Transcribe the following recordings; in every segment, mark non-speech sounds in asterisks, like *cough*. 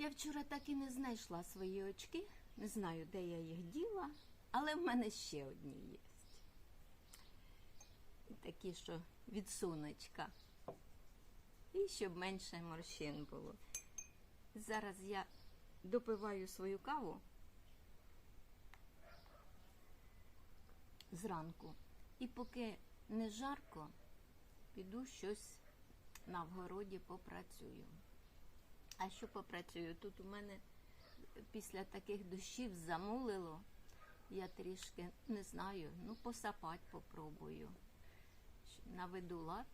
Я вчора так і не знайшла свої очки. Не знаю, де я їх діла, але в мене ще одні є. Такі, що від сонечка. І щоб менше морщин було. Зараз я допиваю свою каву зранку. І поки не жарко, піду щось на вгороді попрацюю. А що попрацюю? Тут у мене після таких дощів замулило. Я трішки не знаю, ну посапать попробую. Наведу лад.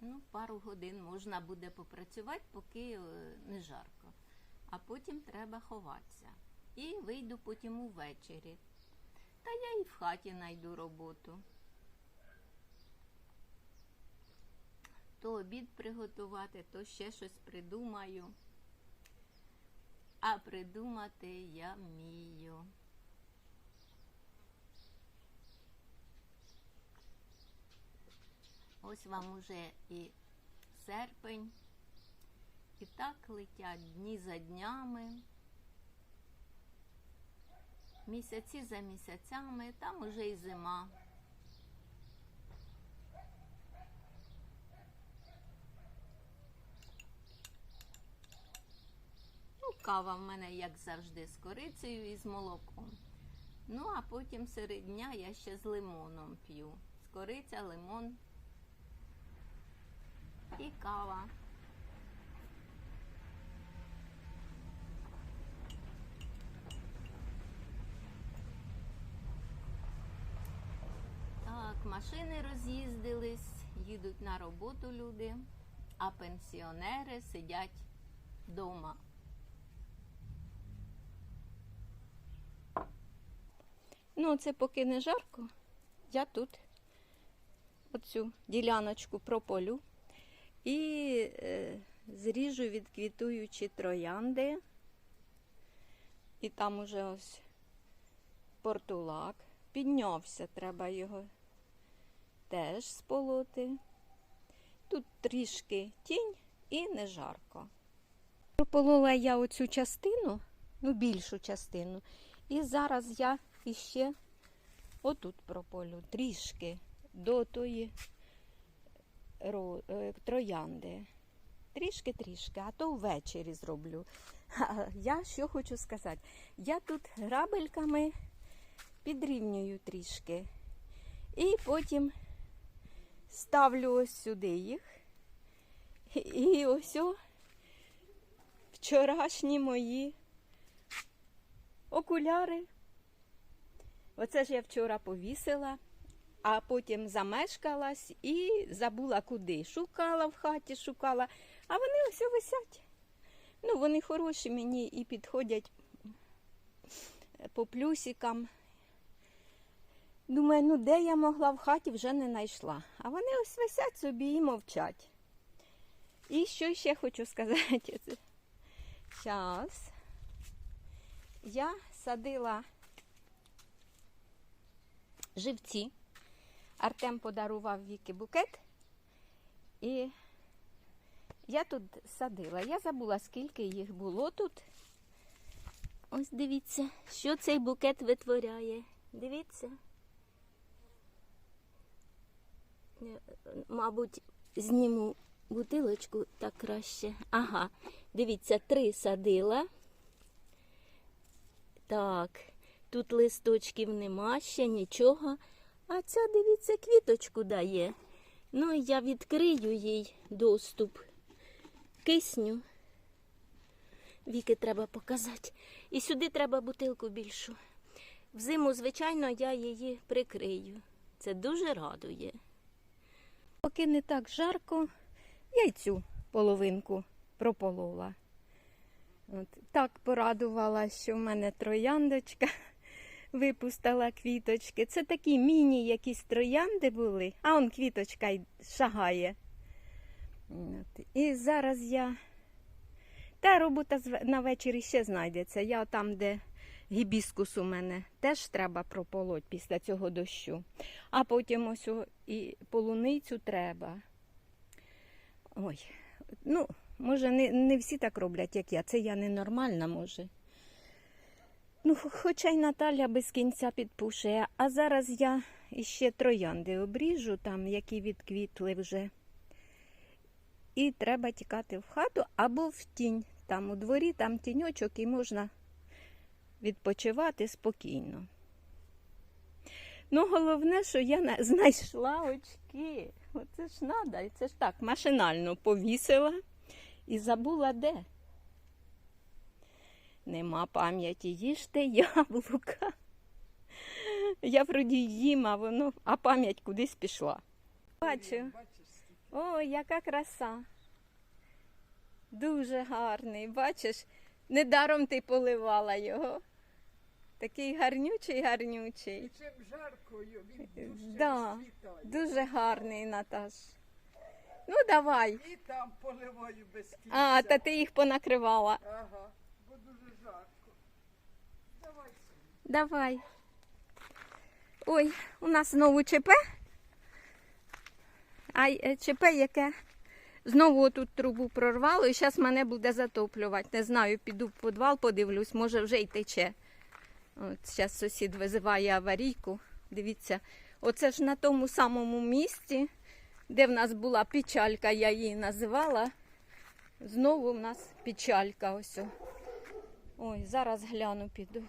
Ну, пару годин можна буде попрацювати, поки е, не жарко. А потім треба ховатися. І вийду потім увечері. Та я і в хаті знайду роботу. То обід приготувати, то ще щось придумаю. А придумати я вмію. Ось вам уже і серпень. І так летять дні за днями, місяці за місяцями, там уже і зима. Ну, кава в мене, як завжди, з корицею і з молоком. Ну, а потім серед дня я ще з лимоном п'ю. З кориця, лимон і кава. Так, машини роз'їздились, їдуть на роботу люди, а пенсіонери сидять вдома. Ну, це поки не жарко. Я тут оцю діляночку прополю і е, зріжу відквітуючі троянди. І там уже ось портулак. Піднявся, треба його теж сполоти. Тут трішки тінь і не жарко. Прополола я оцю частину, ну більшу частину. І зараз я іще отут прополю трішки до тої е, троянди. Трішки-трішки, а то ввечері зроблю. *laughs* А я що хочу сказати? Я тут грабельками підрівнюю трішки. І потім ставлю ось сюди їх. І ось о вчорашні мої окуляри. Оце ж я вчора повісила, а потім замешкалась і забула куди. Шукала в хаті, шукала, а вони ось висять. Ну, вони хороші мені і підходять по плюсикам. Думаю, ну де я могла в хаті вже не знайшла. А вони ось висять собі і мовчать. І що ще хочу сказати. Зараз я садила живці. Артем подарував Віки букет. І я тут садила. Я забула, скільки їх було тут. Ось дивіться, що цей букет витворяє. Дивіться. Е, Мабуть, зніму бутилочку так краще. Ага, дивіться, три садила. Так, тут листочків нема ще нічого. А ця, дивіться, квіточку дає. Ну, і я відкрию їй доступ кисню. Віки треба показати. І сюди треба бутилку більшу. Взиму, звичайно, я її прикрию. Це дуже радує. Поки не так жарко, я й цю половинку прополола. От, так порадувала, що в мене трояндочка випустила квіточки. Це такі міні якісь троянди були, а он квіточка й шагає. От. І зараз я. Та робота на вечір ще знайдеться. Я там, де гібіскус у мене, теж треба прополоть після цього дощу. А потім ось і полуницю треба. Ой, ну, Може, не, не всі так роблять, як я. Це я ненормальна, може. Ну, хоча й Наталя без кінця підпушує. А зараз я іще троянди обріжу, там, які відквітли вже. І треба тікати в хату або в тінь. Там у дворі, там тіньочок і можна відпочивати спокійно. Ну, головне, що я знайшла очки. Оце ж треба. Це ж так, машинально повісила і забула де. Нема пам'яті, їжте яблука. Я вроді їм, а воно, а пам'ять кудись пішла. Бачу. О, яка краса. Дуже гарний. Бачиш, недаром ти поливала його. Такий гарнючий, гарнючий. Чим жаркою він дужче Да, розцвітає. Дуже гарний, Наташ. Ну, давай. І там поливаю без кінця. А, та ти їх понакривала. Ага, дуже жарко. Давай. Давай. Ой, у нас знову ЧП. А е, ЧП яке? Знову тут трубу прорвало і зараз мене буде затоплювати. Не знаю, піду в підвал, подивлюсь, може вже й тече. От зараз сусід визиває аварійку. Дивіться, оце ж на тому самому місці, де в нас була печалька, я її називала. Знову в нас печалька ось. Ой, зараз гляну піду.